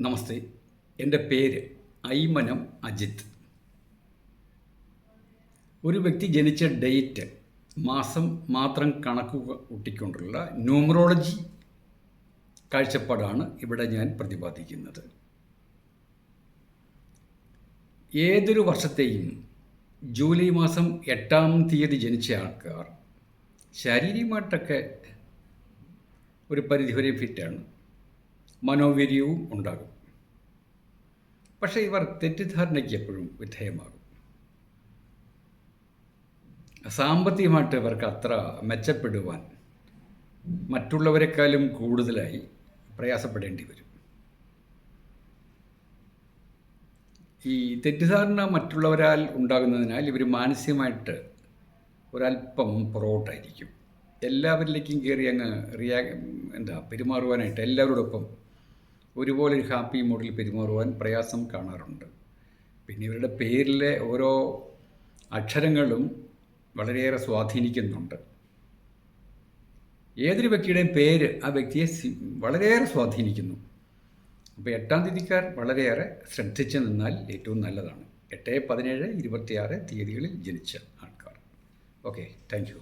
നമസ്തേ. എന്റെ പേര് ഐമനം അജിത്. ഒരു വ്യക്തി ജനിച്ച ഡേറ്റ് മാസം മാത്രം കണക്ക് കൂട്ടിക്കൊണ്ടുള്ള ന്യൂമറോളജി കാഴ്ചപ്പാടാണ് ഇവിടെ ഞാൻ പ്രതിപാദിക്കുന്നത്. ഏതൊരു വർഷത്തെയും ജൂലൈ മാസം എട്ടാം തീയതി ജനിച്ച ആൾക്കാർ ശാരീരികമായിട്ടൊക്കെ ഒരു പരിധിവരെ ഫിറ്റാണ് മനോവീര്യവും ഉണ്ടാകും. പക്ഷേ ഇവർ തെറ്റിദ്ധാരണയ്ക്ക് എപ്പോഴും വിധേയമാകും. സാമ്പത്തികമായിട്ട് ഇവർക്ക് അത്ര മെച്ചപ്പെടുവാൻ മറ്റുള്ളവരെക്കാളും കൂടുതലായി പ്രയാസപ്പെടേണ്ടി വരും. ഈ തെറ്റിദ്ധാരണ മറ്റുള്ളവരാൽ ഉണ്ടാകുന്നതിനാൽ ഇവർ മാനസികമായിട്ട് ഒരല്പം പുറകോട്ടായിരിക്കും. എല്ലാവരിലേക്കും കയറി അങ്ങ് റിയാ എന്താ പെരുമാറുവാനായിട്ട് എല്ലാവരോടൊപ്പം ഒരുപോലെ ഒരു ഹാപ്പി മൂഡിൽ പെരുമാറുവാൻ പ്രയാസം കാണാറുണ്ട്. പിന്നെ ഇവരുടെ പേരിലെ ഓരോ അക്ഷരങ്ങളും വളരെയേറെ സ്വാധീനിക്കുന്നുണ്ട്. ഏതൊരു വ്യക്തിയുടെയും പേര് ആ വ്യക്തിയെ വളരെയേറെ സ്വാധീനിക്കുന്നു. അപ്പോൾ എട്ടാം തീയതിക്കാർ വളരെയേറെ ശ്രദ്ധിച്ചു നിന്നാൽ ഏറ്റവും നല്ലതാണ്. എട്ട് പതിനേഴ് ഇരുപത്തിയാറ് തീയതികളിൽ ജനിച്ച ആൾക്കാർ. Okay thank